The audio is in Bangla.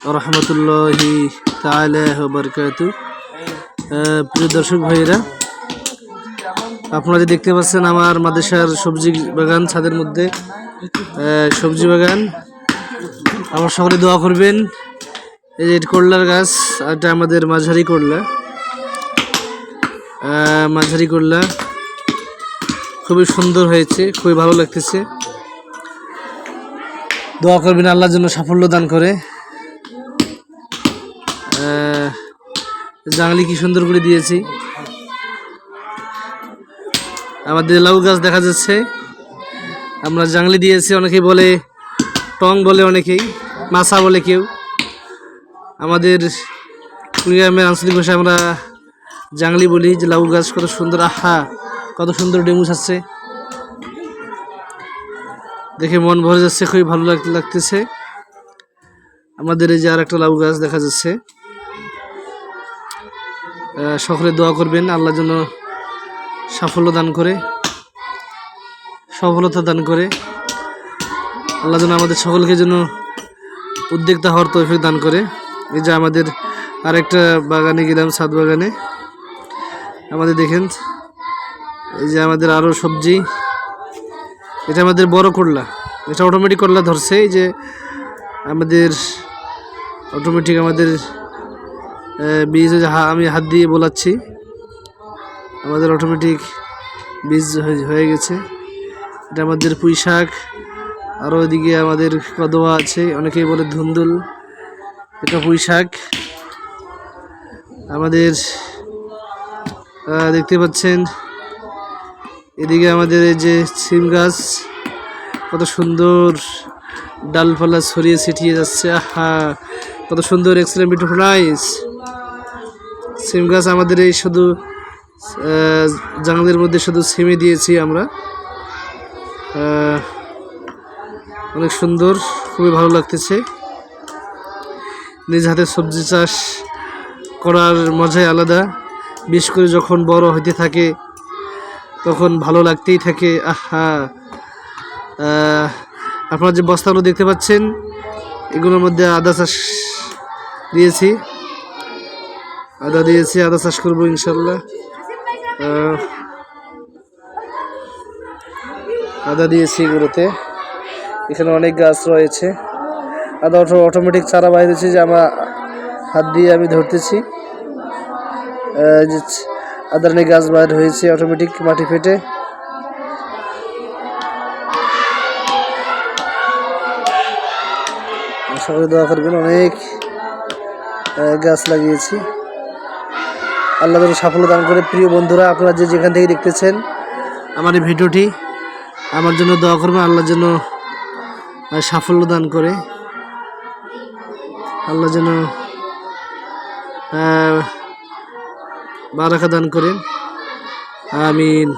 রহমতুল্লাহি বরকাত। প্রিয় দর্শক ভাইরা আপনারা যে দেখতে পাচ্ছেন আমার মাদেশার সবজি বাগান, ছাদের মধ্যে সবজি বাগান। আমার সকলে দোয়া করবেন। এই যে করলার গাছ এটা আমাদের মাঝারি করলা। মাঝারি করলা। খুবই সুন্দর হয়েছে, খুবই ভালো লাগতেছে। দোয়া করবেন আল্লাহর জন্য সাফল্য দান করে। জাংলি কি সুন্দর করে দিয়েছি। আমাদের লাউ গাছ দেখা যাচ্ছে। আমরা জাংলি দিয়েছি অনেকেই বলে টং বলে অনেকেই, মাছা বলে কেউ। আমাদের কুড়িগ্রামের আঞ্চলিক ভাষায় আমরা জাংলি বলি, যে লাউ গাছ কত সুন্দর, আহা, কত সুন্দর ডেমুস আছে দেখে মন ভরে যাচ্ছে, খুবই ভালো লাগতে লাগতেছে। আমাদের এই যে আর একটা লাউ গাছ দেখা যাচ্ছে। সকলে দোয়া করবেন, আল্লাহ যেন সাফল্য দান করে, সফলতা দান করে। আল্লাহ যেন আমাদের সকলকে যেন উদ্যোক্তা হওয়ার তৌফিক দান করে। এই যে আমাদের আরেকটা বাগানে গেলাম, ছাদ বাগানে। আমাদের দেখেন, এই যে আমাদের আরও সবজি। এটা আমাদের বড় করলা। এটা অটোমেটিক করলা ধরছে, এই যে আমাদের অটোমেটিক আমাদের বীজ আমি হাত দিয়ে বোলাচ্ছি। আমাদের অটোমেটিক বীজ হয়ে- গেছে। এটা আমাদের পুঁই শাক। আরও ওইদিকে আমাদের কদোয়া আছে, অনেকেই বলে ধুন্দুল। এটা পুঁই শাক। আমাদের দেখতে পাচ্ছেন, এদিকে আমাদের এই যে সিম গাছ, কত সুন্দর ডালপালা ছড়িয়ে ছিটিয়ে যাচ্ছে। আহা! কত সুন্দর এক্সেলেন্ট বিউটিফুল নাইস সিম গাছ আমাদের এই শুধু জানাদের মধ্যে শুধু সিমে দিয়েছি আমরা। অনেক সুন্দর, খুবই ভালো লাগতেছে। নিজ হাতে সবজি চাষ করার মজাই আলাদা। বিশেষ করে যখন বড় হইতে থাকে, তখন ভালো লাগতেই থাকে। আহা, আপনারা যে বস্তাগুলো দেখতে পাচ্ছেন, এগুলোর মধ্যে আদা চাষ দিয়েছি। আদা দিয়েছি, আদা চাষ করব ইনশাল্লাহ। আদা দিয়েছি এগুলোতে। এখানে অনেক গাছ রয়েছে। আদা অটো অটোমেটিক চারা বাইরেছে যে আমার হাত দিয়ে আমি ধরতেছি। আদার নিয়ে গাছ বাইর হয়েছে অটোমেটিক মাটি ফেটে। সকলে দোয়া করবেন, অনেক গাছ লাগিয়েছি। আল্লাহ যেন সাফল্য দান করে। প্রিয় বন্ধুরা আপনারা যে যেখান থেকে দেখতেছেন আমার এই ভিডিওটি আমার জন্য দোয়া করবেন আল্লাহ যেন আহ, সাফল্য দান করে। আল্লাহ যেন বারাকা দান করেন। আমিন।